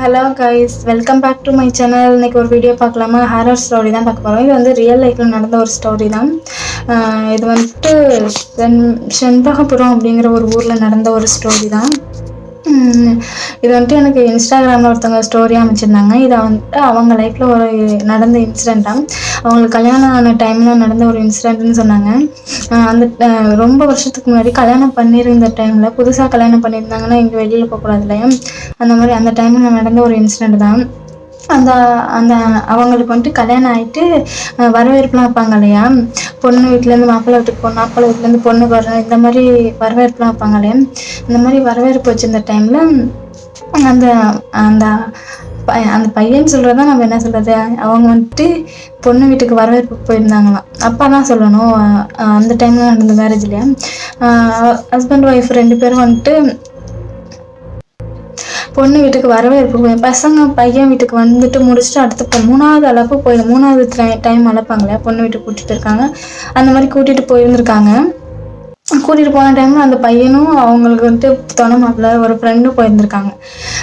Hello guys welcome back to my channel இன்னைக்கு ஒரு video பார்க்கலாமா? ஹாரர் ஸ்டோரி தான் பார்க்க போகிறோம் இது வந்து ரியல் லைஃப்பில் நடந்த ஒரு ஸ்டோரி தான். இது வந்துட்டு சென் செண்பகபுரம் அப்படிங்கிற ஒரு ஊரில் நடந்த ஒரு ஸ்டோரி தான். இது வந்துட்டு எனக்கு இன்ஸ்டாகிராமில் ஒருத்தவங்க ஸ்டோரி அமைச்சிருந்தாங்க இதை வந்துட்டு அவங்க லைஃப்பில் ஒரு நடந்த இன்சிடெண்ட்டாக அவங்களுக்கு கல்யாணம் ஆன டைமில் நடந்த ஒரு இன்சிடெண்ட்னு சொன்னாங்க. அந்த ரொம்ப வருஷத்துக்கு முன்னாடி கல்யாணம் பண்ணியிருந்த டைமில் புதுசாக கல்யாணம் பண்ணியிருந்தாங்கன்னா இங்கே வெளியில் போகக்கூடாது இல்லையா? அந்த மாதிரி அந்த டைமில் நடந்த ஒரு இன்சிடெண்ட் தான். அந்த அந்த அவங்களுக்கு வந்துட்டு கல்யாணம் ஆகிட்டு வரவேற்புலாம் வைப்பாங்க இல்லையா? பொண்ணு வீட்டிலேருந்து மாப்பிள்ளை வீட்டுக்கு பொண்ணு மாப்பிள்ளை வீட்டிலேருந்து பொண்ணு வரணும் இந்த மாதிரி வரவேற்புலாம் வைப்பாங்க இல்லையா? இந்த மாதிரி வரவேற்பு வச்சிருந்த டைமில் அந்த அந்த ப- அந்த பையன் சொல்கிறதா நம்ம என்ன சொல்கிறது அவங்க வந்துட்டு பொண்ணு வீட்டுக்கு வரவேற்பு போயிருந்தாங்களாம். அப்பா தான் சொல்லணும் அந்த டைமில் நடந்த மேரேஜ்லையா ஹஸ்பண்ட் ஒய்ஃப் ரெண்டு பேரும் வந்துட்டு பொண்ணு வீட்டுக்கு வரவேற்பு போய் பசங்க பையன் வீட்டுக்கு வந்துட்டு முடிச்சுட்டு அடுத்து இப்போ மூணாவது அளப்பு போய் மூணாவது டைம் அழைப்பாங்க பொண்ணு வீட்டுக்கு கூட்டிட்டு இருக்காங்க அந்த மாதிரி கூட்டிட்டு போயிருந்திருக்காங்க. கூட்டிகிட்டு போன டைமில் அந்த பையனும் அவங்களுக்கு வந்துட்டு துணை மாப்பிள்ள ஒரு ஃப்ரெண்டும் போயிருந்திருக்காங்க.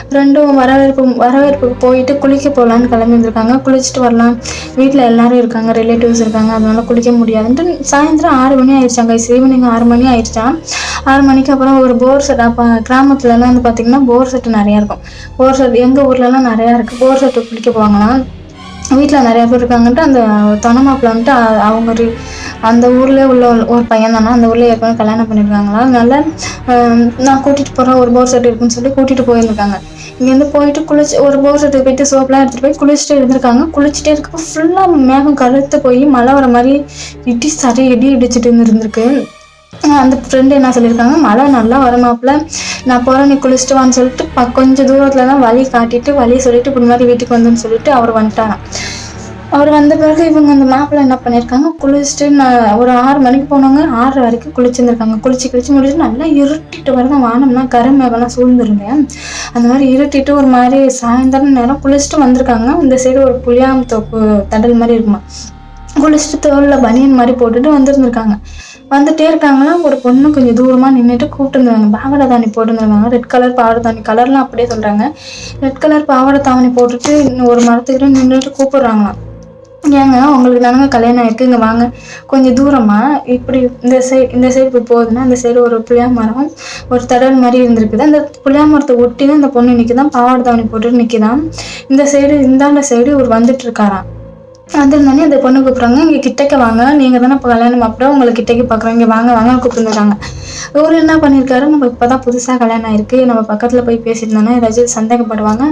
ஃப்ரெண்டும் வரவேற்பு வரவேற்புக்கு போயிட்டு குளிக்க போகலான்னு கிளம்பி இருந்திருக்காங்க குளிச்சுட்டு வரலாம். வீட்டில் எல்லாரும் இருக்காங்க ரிலேட்டிவ்ஸ் இருக்காங்க. அதனால குளிக்க முடியாதுன்ட்டு சாயந்தரம் ஆறு மணி ஆயிடுச்சாங்க ஈவினிங் ஆறு மணி ஆயிடுச்சான் ஆறு மணிக்கு அப்புறம் ஒரு போர் செட் அப்போ கிராமத்துலலாம் வந்து பார்த்தீங்கன்னா போர் செட்டு நிறையா இருக்கும். போர் செட் எங்கள் ஊர்லலாம் நிறையா இருக்குது போர் செட்டு குளிக்க போவாங்களாம். வீட்டில் நிறையா பேர் இருக்காங்கன்ட்டு அந்த துணை மாப்பிள்ள வந்துட்டு அவங்க ஒரு- அந்த ஊரில் உள்ள ஒரு- பையன் தானே அந்த ஊரில் ஏற்கனவே கல்யாணம் பண்ணியிருக்காங்களா அதனால நான் கூட்டிகிட்டு போகிறேன் ஒரு போர் செட் இருக்குன்னு சொல்லி கூட்டிகிட்டு போயிருக்காங்க. இங்கேருந்து போயிட்டு குளிச்சு ஒரு போர் செட்டு போயிட்டு சோப்பெலாம் எடுத்துகிட்டு போய் குளிச்சுட்டு இருந்திருக்காங்க. குளிச்சுட்டே இருக்கப்போ ஃபுல்லாக மேகம் கருத்து போய் மழை வர மாதிரி இடி சரி இடி இடிச்சிட்டு இருந்திருக்கு. அந்த ஃப்ரெண்டு என்ன சொல்லியிருக்காங்க மழை நல்லா வரமாப்பில் நான் போகிறேன் நீ குளிச்சுட்டு வான்னு சொல்லிட்டு ப கொஞ்சம் தூரத்தில் தான் வழி காட்டிட்டு வழி சொல்லிட்டு இப்படி மாதிரி வீட்டுக்கு வந்துன்னு சொல்லிட்டு அவர் வந்துட்டாராம். அவர் வந்த பிறகு இவங்க அந்த மேப்பில் என்ன பண்ணியிருக்காங்க குளிச்சுட்டு நான் ஒரு ஆறு மணிக்கு போனவங்க ஆறு வரைக்கும் குளிச்சுருந்துருக்காங்க. குளிச்சு குளிச்சு முடிச்சு நல்லா இருட்டிட்டு வரதான் வானம்னா கருமேகம்லாம் சூழ்ந்துருந்தேன். அந்த மாதிரி இருட்டிட்டு ஒரு மாதிரி சாயந்தரம் நேரம் குளிச்சுட்டு வந்திருக்காங்க. இந்த சைடு ஒரு புளியாம் தோப்பு தடல் மாதிரி இருக்குமா. குளிச்சுட்டு தோலில் பனியன் மாதிரி போட்டுட்டு வந்துருந்துருக்காங்க. வந்துட்டே இருக்காங்கன்னா ஒரு பொண்ணு கொஞ்சம் தூரமாக நின்றுட்டு கூப்பிட்டுருந்தாங்க. பாவடை தாணி போட்டுருந்தாங்க. ரெட் கலர் பாவாடை தாணி கலர்லாம் அப்படியே சொல்கிறாங்க ரெட் கலர் பாவாடை தாவணி போட்டுட்டு இன்னும் ஒரு மரத்துக்கிட்ட நின்றுட்டு கூப்பிடுறாங்களாம். ஏங்க உங்களுக்கு தானங்க கல்யாணம் ஆயிருக்கு? இங்கே வாங்க. கொஞ்சம் தூரமாக இப்படி இந்த சைடு இந்த சைடு இப்படி போகுதுன்னா அந்த சைடு ஒரு புளியா மரம் ஒரு தடல் மாதிரி இருந்திருக்குது. அந்த புளியா மரத்தை ஒட்டி தான் அந்த பொண்ணு நிற்கிதான் பாவாடை தாவணி போட்டுட்டு நிற்கிதான் இந்த சைடு இந்தாண்ட சைடு ஒரு வந்துட்டு இருக்காராம். வந்திருந்தோடனே அந்த பொண்ணு கூப்பிட்றாங்க. இங்கே கிட்டக்க வாங்க. நீங்கள் தானே இப்போ கல்யாணம் அப்புறம் உங்களை கிட்டக்கு பார்க்குறோம் இங்கே வாங்க வாங்க கூப்பிட்டுருக்காங்க இவர் என்ன பண்ணியிருக்காரு நம்ம இப்போ தான் புதுசாக கல்யாணம் ஆயிருக்கு. நம்ம பக்கத்தில் போய் பேசியிருந்தோன்னா ஏதாச்சும் சந்தேகப்படுவாங்க.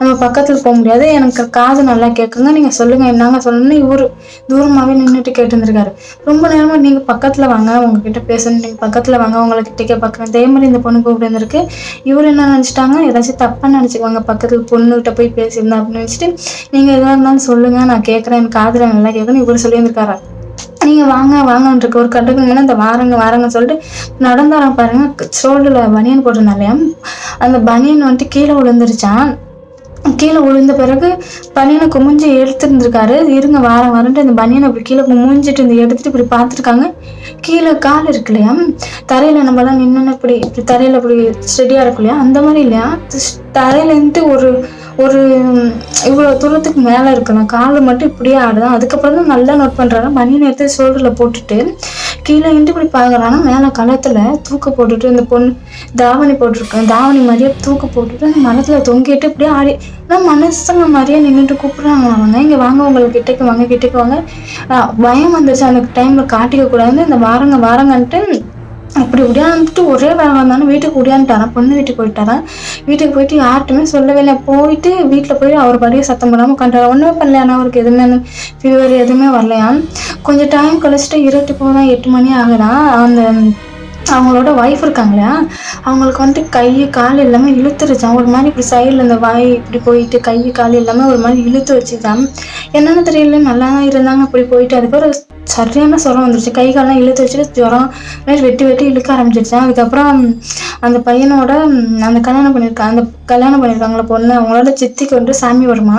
நம்ம பக்கத்தில் போக முடியாது. எனக்கு காது நல்லா கேட்குங்க நீங்கள் சொல்லுங்கள் என்னங்க சொல்லணும்னு இவர் தூரமாகவே நின்றுட்டு கேட்டுருந்துருக்காரு. ரொம்ப நேரமாக நீங்கள் பக்கத்தில் வாங்க உங்ககிட்ட பேசணும். நீங்கள் பக்கத்தில் வாங்க உங்களை கிட்டக்கே பார்க்குறேன் அதே மாதிரி இந்த பொண்ணு கூப்பிட்டுருந்துருக்கு. இவர் என்ன நினச்சிட்டாங்க ஏதாச்சும் தப்பாக நினச்சிக்குவாங்க. பக்கத்தில் பொண்ணுகிட்ட போய் பேசியிருந்தேன் அப்படின்னு நினச்சிட்டு நீங்கள் எதாக இருந்தாலும் சொல்லுங்கள் நான் கேட்குறேன் என் காதில் நல்லா கேட்கணும். இவர் சொல்லியிருந்திருக்காரா? நீங்க வாங்க வாங்கன்னு இருக்க ஒரு கட்டுக்கு மேலே இந்த வாரங்க வாரங்கன்னு சொல்லிட்டு நடந்தாராம் பாருங்க. ஷோல்டரில் பனியன் போட்டிருந்தாலையா அந்த பனியன் வந்துட்டு கீழே விழுந்துருச்சான். கீழே விழுந்த பிறகு பனியனை குமிஞ்சு எடுத்துருந்துருக்காரு. இருங்க வாரம் வரன்ட்டு அந்த பனியனை அப்படி கீழே குமிஞ்சிட்டு இந்த எடுத்துட்டு இப்படி பார்த்துருக்காங்க. கீழே கால் இருக்கு இல்லையா? தரையில நம்மலாம் நின்று இப்படி இப்படி தரையில இப்படி ஸ்டெடியா இருக்கும் இல்லையா? அந்த மாதிரி இல்லையா? தரையிலேருந்து ஒரு ஒரு இவ்வளோ தூரத்துக்கு மேலே இருக்கணும் கால் மட்டும் இப்படியே ஆடுதான். அதுக்கப்புறம் தான் நல்லா நோட் பண்ணுறாங்க மணி நேரத்தை ஷோல்டரில் போட்டுட்டு கீழே இண்டு இப்படி பார்க்குறான்னா மேலே களத்தில் தூக்க போட்டுட்டு இந்த பொண்ணு தாவணி போட்டிருக்கேன் தாவணி மாதிரியே தூக்க போட்டுட்டு அந்த மரத்தில் தொங்கிட்டு இப்படியே ஆடி ஆனால் மனுஷங்க மாதிரியே நின்றுட்டு கூப்பிடுறாங்க அவங்க. இங்கே வாங்க உங்களுக்கு கிட்டக்கு வாங்க கிட்டக்கு வாங்க. பயம் வந்துருச்சு. அந்த டைமில் காட்டிக்க கூடாது இந்த வாரங்க வாரங்கன்ட்டு அப்படி உடையாந்துட்டு ஒரே வேலை வந்தாலும் வீட்டுக்கு உடையாந்துட்டாரான் பொண்ணு வீட்டுக்கு போயிட்டாரான் வீட்டுக்கு போயிட்டு யார்ட்டுமே சொல்லவே இல்லை. போயிட்டு வீட்டில் போய் அவர் படியே சத்தம் பண்ணாமல் உட்காந்துட்டாரு. ஒன்றுமே பண்ணலையானா அவருக்கு எதுவுமே ஃபீவர் எதுவுமே வரலையா? கொஞ்சம் டைம் கழிச்சிட்டு இருட்டு போதான் எட்டு மணி ஆகுதான் அந்த அவங்களோட ஒய்ஃப் இருக்காங்க இல்லையா அவங்களுக்கு வந்துட்டு கை கால் எல்லாமே இழுத்துருச்சான் ஒரு மாதிரி இப்படி சைடில் இந்த வாய் இப்படி போயிட்டு கை கால் எல்லாமே ஒரு மாதிரி இழுத்து வச்சுதான் என்னென்னு தெரியல. நல்லா தான் இருந்தாங்க. இப்படி போயிட்டு அதுக்கப்புறம் சரியான சுரம் வந்துருச்சு. கை காலெலாம் இழுத்து வச்சுட்டு ஜுரம் வெட்டி வெட்டி இழுக்க ஆரம்பிச்சிருச்சேன் அதுக்கப்புறம் அந்த பையனோட அந்த கல்யாணம் பண்ணியிருக்காங்க அந்த கல்யாணம் பண்ணியிருக்காங்களா பொண்ணு அவங்களோட சித்திக்கு வந்து சாமி வருமா?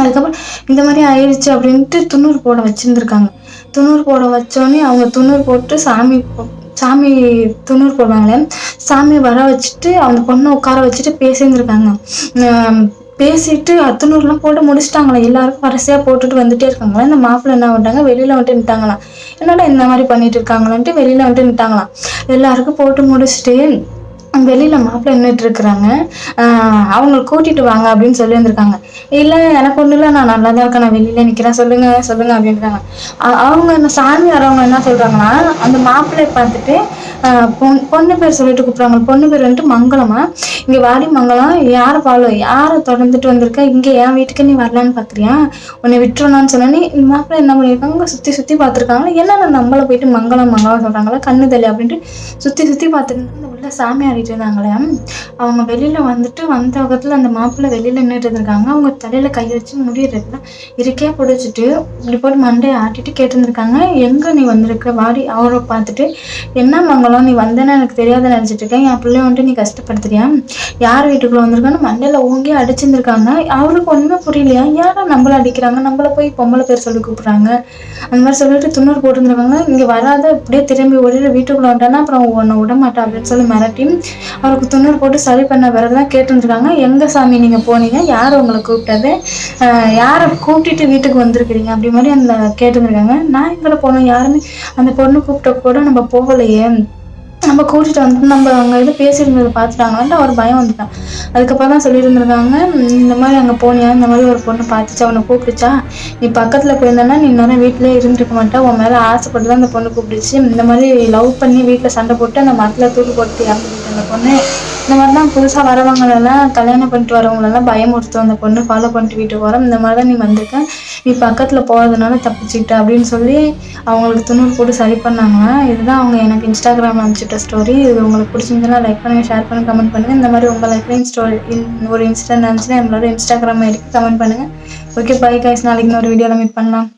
அதுக்கப்புறம் இந்த மாதிரி ஆயிடுச்சு அப்படின்ட்டு துண்ணூறு போட வச்சுருந்துருக்காங்க. துண்ணூறு போட வச்சோடனே அவங்க துண்ணூறு போட்டு சாமி சாமி துண்ணூறு போடுவாங்களே சாமி வர வச்சுட்டு அந்த பொண்ணை உட்கார வச்சுட்டு பேசியிருந்துருக்காங்க. பேசிட்டு அத்தனூர்லாம் போட்டு முடிச்சிட்டாங்களா? எல்லாருக்கும் வரிசையாக போட்டுட்டு வந்துட்டே இருக்காங்களா? இந்த மாப்பிள்ள என்ன பண்ணிட்டாங்க? வெளியில் வந்துட்டு நின்ட்டாங்களாம் என்னடா இந்த மாதிரி பண்ணிட்டு இருக்காங்களான்ட்டு வெளியில் வந்துட்டு நின்ட்டாங்களாம் எல்லாருக்கும் போட்டு முடிச்சுட்டு வெளியில் மாப்பிள்ளை நின்றுட்டு இருக்கிறாங்க. அவங்களை கூட்டிகிட்டு வாங்க அப்படின்னு சொல்லி வந்திருக்காங்க இல்லை எனக்கு ஒன்றும் இல்லை நான் நல்லா தான் இருக்கேன் நான் வெளியில் நிற்கிறேன் சொல்லுங்க சொல்லுங்க அப்படின்றாங்க அ- அவங்க என்ன சாமியார் அவங்க என்ன சொல்கிறாங்கன்னா அந்த மாப்பிள்ளையை பார்த்துட்டு பொன் பொண்ணு பேர் சொல்லிட்டு கூப்பிட்றாங்க. பொண்ணு பேர் வந்துட்டு மங்களமா இங்கே வாடி மங்களம் யாரை ஃபாலோ யாரை தொடர்ந்துட்டு வந்திருக்க? இங்கே என் வீட்டுக்கு நீ வரலான்னு பார்க்குறியா? உன்னை விட்டுறணும்னு சொன்னோன்னே இந்த மாப்பிள்ளை என்ன பண்ணியிருக்காங்க? சுற்றி சுற்றி பார்த்துருக்காங்க என்ன நம்மளை போயிட்டு மங்களம் மங்களம் சொல்கிறாங்களா கண்ணு தள்ளி அப்படின்ட்டு சுற்றி சுற்றி பார்த்துருந்தா இந்த உள்ள சாமியார் ஆடிட்டு இருந்தாங்களே. அவங்க வெளியில் வந்துட்டு வந்த வகத்தில் அந்த மாப்பிள்ளை வெளியில் நின்றுட்டு இருந்திருக்காங்க. அவங்க தலையில் கை வச்சு முடியிருக்குல இருக்கே பிடிச்சிட்டு இப்படி போட்டு மண்டையை ஆட்டிட்டு கேட்டுருந்துருக்காங்க. எங்கே நீ வந்திருக்க வாடி அவரை பார்த்துட்டு என்ன மங்களம்? நீ வந்தேன்னு எனக்கு தெரியாத நினச்சிட்டு இருக்கேன். என் பிள்ளை வந்துட்டு நீ கஷ்டப்படுத்துறியா? யார் வீட்டுக்குள்ளே வந்திருக்கான்னு? மண்டையில் ஓங்கி அடிச்சிருந்துருக்காங்க. அவருக்கு ஒன்றுமே புரியலையா? யாரா நம்மள அடிக்கிறாங்க. நம்மள போய் பொம்பளை பேர் சொல்லி கூப்பிட்றாங்க. அந்த மாதிரி சொல்லிட்டு துண்ணூறு போட்டுருந்துருக்காங்க. இங்கே வராத இப்படியே திரும்பி ஓடிட்டு வீட்டுக்குள்ள வந்துட்டானா? அப்புறம் உன்னை விட மாட்டேன் அப்படின்னு சொல்லி மிரட்டி அவருக்கு துண்ணூறு போட்டு சரி பண்ண பிறகு தான் கேட்டுருந்துருக்காங்க. எங்க சாமி நீங்கள் போனீங்க? யார் உங்களை கூப்பிட்டது? ஆஹ் யாரை கூப்பிட்டுட்டு வீட்டுக்கு வந்திருக்கிறீங்க? அப்படி மாதிரி அந்த கேட்டுருந்துருக்காங்க. நான் எங்கட போனோம்? யாருமே அந்த பொண்ணு கூப்பிட்ட கூட நம்ம போகலையே. நம்ம கூட்டிட்டு வந்து நம்ம அவங்க இது பேசியிருந்தது பார்த்துட்டாங்களான்ட்டு அவர் பயம் வந்துட்டான். அதுக்கப்புறம் தான் சொல்லியிருந்திருக்காங்க இந்த மாதிரி அங்கே போனியா? இந்த மாதிரி ஒரு பொண்ணு பார்த்துச்சு அவனை கூப்பிடுச்சா? நீ பக்கத்தில் போயிருந்தேன்னா நீ இன்னும் வீட்டிலே இருந்திருக்க மாட்டா. உன் மேலே ஆசைப்பட்டு தான் அந்த பொண்ணு கூப்பிடுச்சு. இந்த மாதிரி லவ் பண்ணி வீட்டில் சண்டை போட்டு அந்த மரத்தில் தூக்கி போட்டு அந்த பொண்ணு. இந்த மாதிரிலாம் புதுசாக வரவங்களெல்லாம் கல்யாணம் பண்ணிட்டு வரவங்களெல்லாம் பயமுறுத்தும் அந்த பொண்ணு ஃபாலோ பண்ணிட்டு வீட்டுக்கு வரோம். இந்த மாதிரி தான் நீ வந்திருக்க. நீ பக்கத்தில் போகிறதுனால தப்பிச்சுக்கிட்ட அப்படின்னு சொல்லி அவங்களுக்கு துணூறு போட்டு சரி பண்ணாங்க. இதுதான் அவங்க எனக்கு இன்ஸ்டாகிராமில் அனுப்பிச்சிட்ட ஸ்டோரி இது உங்களுக்கு பிடிச்சிருந்ததுன்னா லைக் பண்ணுங்கள் ஷேர் பண்ணுங்கள் கமெண்ட் பண்ணுங்கள் இந்த மாதிரி உங்கள் லைஃப்லையும் ஸ்டோரி ஒரு இன்சிடென்ட் இருந்துச்சுன்னா நம்மளோட இன்ஸ்டாகிராம் எடுத்து கமெண்ட் பண்ணுங்கள் ஓகே பை கைஸ் நாளைக்கு இன்னொரு வீடியோவில் மீட் பண்ணலாம்.